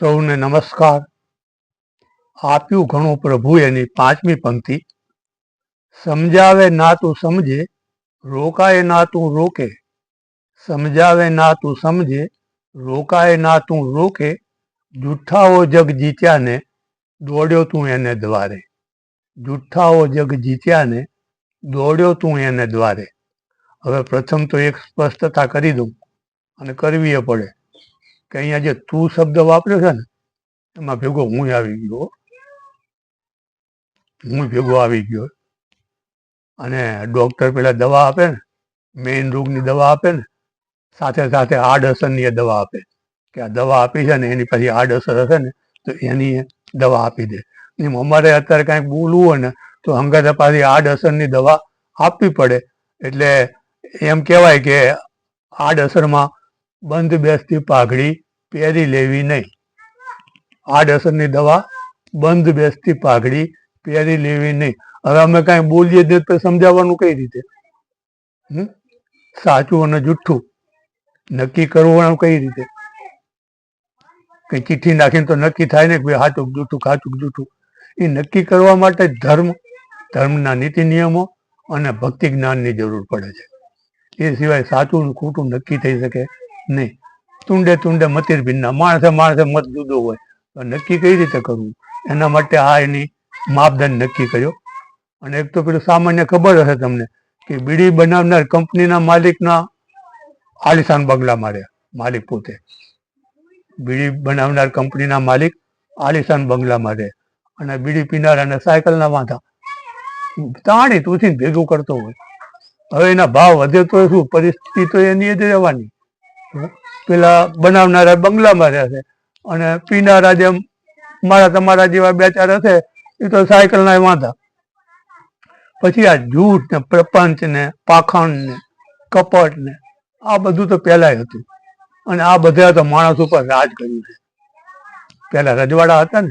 સૌને નમસ્કાર. આપ્યું ઘણું પ્રભુ એની પાંચમી પંક્તિ. સમજાવે ના તું સમજે, રોકાય ના તું રોકે. સમજાવે ના તું સમજે, રોકાય ના તું રોકે. જુઠ્ઠાઓ જગ જીત્યાને દોડ્યો તું એને દ્વારે. જુઠ્ઠાઓ જગ જીત્યાને દોડ્યો તું એને દ્વારે. હવે પ્રથમ તો એક સ્પષ્ટતા કરી દઉં અને કરવી એ પડે. કે અહીંયા જે તું શબ્દ વાપર્યો છે ને, એમાં ભેગો હું આવી ગયો. હું ભેગો આવી ગયો. અને ડોક્ટર પેલા દવા આપે ને મેઇન રોગની દવા આપે ને, સાથે સાથે આડઅસરની દવા આપે. કે આ દવા આપી છે ને, એની પછી આડઅસર હશે ને, તો એની દવા આપી દે. એમ અમારે અત્યારે કાંઈક બોલવું હોય ને, તો હંગાતે પાછી આડઅસરની દવા આપવી પડે. એટલે એમ કહેવાય કે આડઅસરમાં બંધ બેસતી પાઘડી પહેરી લેવી નહીં. આડઅસરની દવા બંધ બેસતી પાઘડી પહેરી લેવી નહીં. હવે અમે કાંઈ બોલીએ જ તો સમજાવવાનું કઈ રીતે? સાચું અને જુઠ્ઠું નક્કી કરવાનું કઈ રીતે? કઈ ચિઠ્ઠી નાખીને તો નક્કી થાય ને કે ભાઈ કે જૂઠું સાચું જૂઠું? એ નક્કી કરવા માટે ધર્મ, ધર્મના નીતિ નિયમો અને ભક્તિ જ્ઞાનની જરૂર પડે છે. એ સિવાય સાચું ખોટું નક્કી થઈ શકે નહીં. તુંડે તુંડે મતિર ભિન્ના, માણસે માણસે મત જુદો હોય. તો નક્કી કઈ રીતે કરવું? એના માટે આ એની માપદંડ નક્કી કર્યો. અને એક તો પેલું સામાન્ય ખબર હશે તમને કે બીડી બનાવનાર કંપનીના માલિકના આલિશાન બંગલા મારે, માલિક પોતે. બીડી બનાવનાર કંપનીના માલિક આલિશાન બંગલા મારે. અને બીડી પીનાર અને સાયકલના વાંધા. તાણી તુથી ભેગું કરતો હોય. હવે એના ભાવ વધે તો શું? પરિસ્થિતિ તો એની જ રહેવાની. પેલા બનાવનારા બંગલામાં રહેશે અને પીનારા જેમ મારા તમારા જેવા બે ચાર હશે, એ તો સાયકલના વાંધા. પછી આ જૂઠ ને પ્રપંચ ને પાખંડ ને કપટ ને આ બધું તો પહેલાય હતું. અને આ બધા તો માણસ ઉપર રાજ કર્યું છે. પહેલા રજવાડા હતા ને,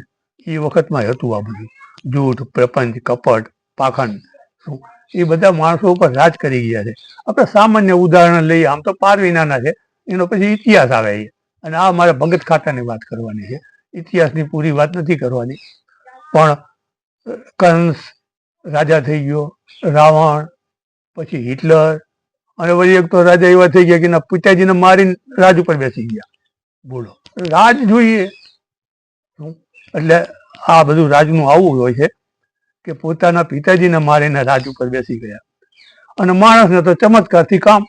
એ વખતમાં હતું આ બધું. જૂઠ પ્રપંચ, કપટ, પાખંડ એ બધા માણસો ઉપર રાજ કરી ગયા છે. આપણે સામાન્ય ઉદાહરણ લઈએ. આમ તો પારવીનાના છે. એનો પછી ઇતિહાસ આવે છે અને આ મારે ભગત ખાતાની વાત કરવાની છે. ઇતિહાસની પૂરી વાત નથી કરવાની. પણ, કંસ, રાજા થઈ ગયો, રાવણ, પછી હિટલર, અને પછી એક તો રાજા એવા થઈ ગયા કે એના પિતાજીને મારીને રાજ ઉપર બેસી ગયા. બોલો. રાજ જોઈએ. એટલે આ બધું રાજનું આવું હોય છે કે પોતાના પિતાજીને મારીને રાજ ઉપર બેસી ગયા. અને માણસને તો ચમત્કારથી કામ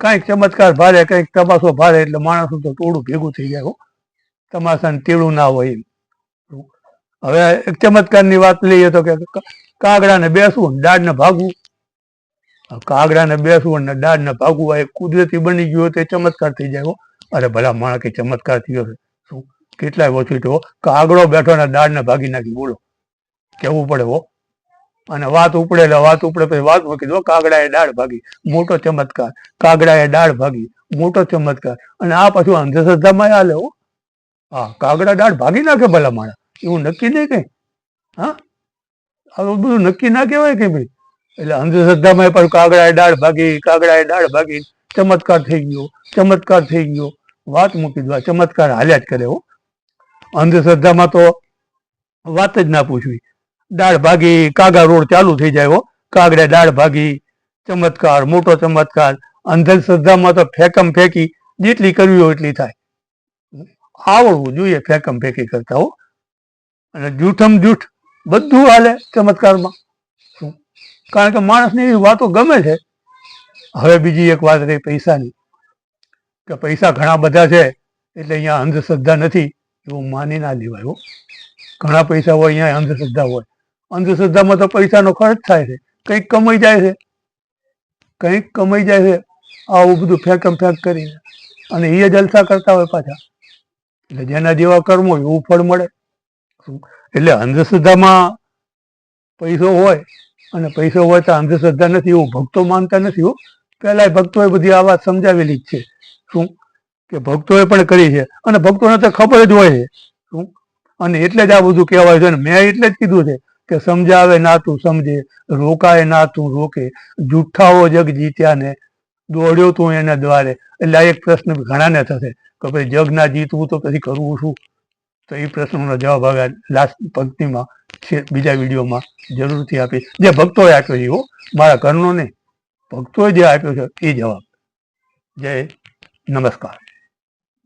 કાંઈક ચમત્કાર ભારે, કંઈક તમાશો ભારે એટલે માણસનું તો ટોળું ભેગું થઈ જાય તમાશાને ટેળું ના હોય હવે એક ચમત્કારની વાત લઈએ તો કે કાગડાને બેસવું ને દાડને ભાગવું. કાગડાને બેસવું ને દાડને ભાગવું, આ કુદરતી બની ગયું તે ચમત્કાર થઈ જાય અરે ભલા માણસ કે ચમત્કાર થયો છે. શું? કેટલાય ઓછી કાગડો બેઠો ને દાડને ભાગી નાખી, બોલો. કેવું પડે હો? અને વાત ઉપડે એટલે વાત ઉપડે, પછી વાત મૂકી દો, કાગડાએ ડાળ ભાગી. મોટો ચમત્કાર. કાગડાએ દાળ ભાગી. મોટો ચમત્કાર. અને આ પાછું અંધશ્રદ્ધામાં હાલે હો. હા, કાગડા દાળ ભાગી નાખે ભલા માણા એવું નક્કી નહીં કઈ. હા? બધું નક્કી ના કહેવાય કે ભાઈ એટલે અંધશ્રદ્ધામાં પણ કાગડાએ દાળ ભાગી, કાગડાએ દાળ ભાગી. ચમત્કાર થઈ ગયો, ચમત્કાર થઈ ગયો. વાત મૂકી દો ચમત્કાર હાલ્યા જ કરે હો. અંધશ્રદ્ધામાં તો વાત જ ના પૂછવી. દાળ ભાગી કાગા રોડ ચાલુ થઈ જાય કાગડે દાળ ભાગી, ચમત્કાર, મોટો ચમત્કાર અંધશ્રદ્ધામાં તો ફેકમ ફેંકી, જેટલી કરવી હોય એટલી થાય. આવડવું જોઈએ ફેકમ ફેંકી કરતા હો. અને જૂઠમ જૂઠ બધું હાલે ચમત્કારમાં. કારણ કે માણસને એવી વાતો ગમે છે. હવે બીજી એક વાત રહી પૈસાની. કે પૈસા ઘણા બધા છે, એટલે અહીંયા અંધશ્રદ્ધા નથી, એવું માની ના લેવાય ઘણા પૈસા હોય, અહીંયા અંધશ્રદ્ધા હોય. અંધશ્રદ્ધામાં તો પૈસાનો ખર્ચ થાય છે. કંઈક કમાઈ જાય છે. કંઈક કમાઈ જાય છે. આવું બધું ફેંકમ ફેંક કરીને. અને એ જલસા કરતા હોય પાછા. એટલે જેના જેવા કર્મો એવું ફળ મળે? એટલે અંધશ્રદ્ધામાં પૈસો હોય અને પૈસો હોય તો અંધશ્રદ્ધા નથી. એવું ભક્તો માનતા નથી હો. પહેલાય ભક્તોએ બધી આ વાત સમજાવેલી જ છે. શું? કે ભક્તોએ પણ કરી છે. અને ભક્તોને તો ખબર જ હોય છે. શું? અને એટલે જ આ બધું કહેવાય છે. અને મેં એટલે જ કીધું છે. કે સમજાવે ના તું, સમજે. રોકાય ના તું, રોકે. જુઠ્ઠાઓ જગ જીત્યા ને દોડ્યો તું એને દ્વારે. એટલે આ એક પ્રશ્ન ઘણાને થશે. કે ભાઈ, જગ ના જીતવું તો પછી કરવું શું? તો એ પ્રશ્નનો જવાબ હવે લાસ્ટ પંક્તિમાં બીજા વિડીયોમાં જરૂરથી આપીશ. જે ભક્તોએ આપ્યો છે હો, મારા ઘરનો નહીં. ભક્તોએ જે આપ્યો છે એ જવાબ. જય. નમસ્કાર.